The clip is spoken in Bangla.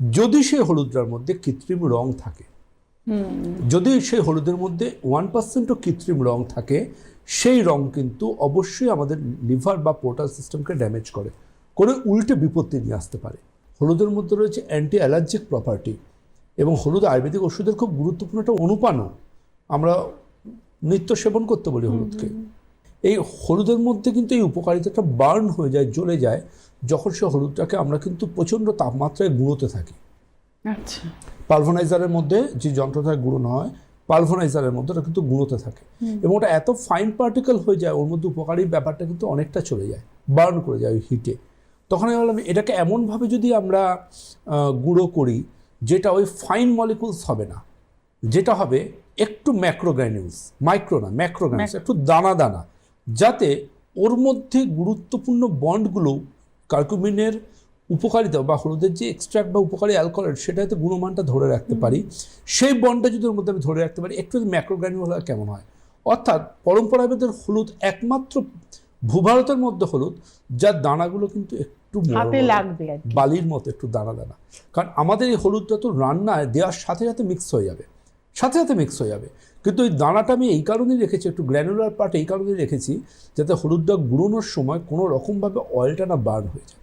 যদি সেই হলুদটার মধ্যে কৃত্রিম রং থাকে যদি সেই হলুদের মধ্যে ওয়ান পার্সেন্টও কৃত্রিম রং থাকে সেই রং কিন্তু অবশ্যই আমাদের লিভার বা পোর্টাল সিস্টেমকে ড্যামেজ করে করে উল্টে বিপত্তি নিয়ে আসতে পারে। হলুদের মধ্যে রয়েছে অ্যান্টি অ্যালার্জিক প্রপার্টি এবং হলুদ আয়ুর্বেদিক ওষুধের খুব গুরুত্বপূর্ণ একটা অনুপানও আমরা নিত্য সেবন করতে বলি হলুদকে। এই হলুদের মধ্যে কিন্তু এই উপকারিতাটা বার্ন হয়ে যায় জ্বলে যায় যখন সে হলুদটাকে আমরা কিন্তু প্রচণ্ড তাপমাত্রায় গুঁড়োতে থাকি। আচ্ছা। পালভোনাইজারের মধ্যে যে যন্ত্রটা গুঁড়ো হয় পালভোনাইজারের মধ্যে ওটা কিন্তু গুঁড়োতে থাকে। এবং ওটা এত ফাইন পার্টিকেল হয়ে যায় ওর মধ্যে উপকারী ব্যাপারটা কিন্তু অনেকটা চলে যায় বার্ন করে যায় ওই হিটে তখন আমি বললাম এটাকে এমনভাবে যদি আমরা গুঁড়ো করি যেটা ওই ফাইন মলিকুলস হবে না যেটা হবে একটু ম্যাক্রোগ্র্যানিউলস মাইক্রো না ম্যাক্রোগ্র্যানিউলস একটু দানা দানা যাতে ওর মধ্যে গুরুত্বপূর্ণ বন্ডগুলো কার্কুমিনের উপকারিতা বা হলুদের যে এক্সট্রাক্ট বা উপকারী অ্যালকোহল সেটা হয়তো গুণমানটা ধরে রাখতে পারি সেই বন্ডটা যদি ওর মধ্যে আমি ধরে রাখতে পারি একটু যদি ম্যাক্রোগ্র্যানিউল হয় কেমন হয়? অর্থাৎ পরম্পরাগত হলুদ একমাত্র ভূভারতের মধ্যে হলুদ যার দানাগুলো কিন্তু একটু লাগবে বালির মতো একটু দানা দানা। কারণ আমাদের এই হলুদটা তো রান্নায় দেওয়ার সাথে সাথে মিক্স হয়ে যাবে। সাথে সাথে মিক্স হয়ে যাবে। কিন্তু ওই দানাটা আমি এই কারণেই রেখেছি, একটু গ্র্যানুলার পার্ট এই কারণেই রেখেছি, যাতে হলুদ হলুদটা গুঁড়োনোর সময় কোনো রকমভাবে অয়েলটা না বার্ন হয়ে যায়।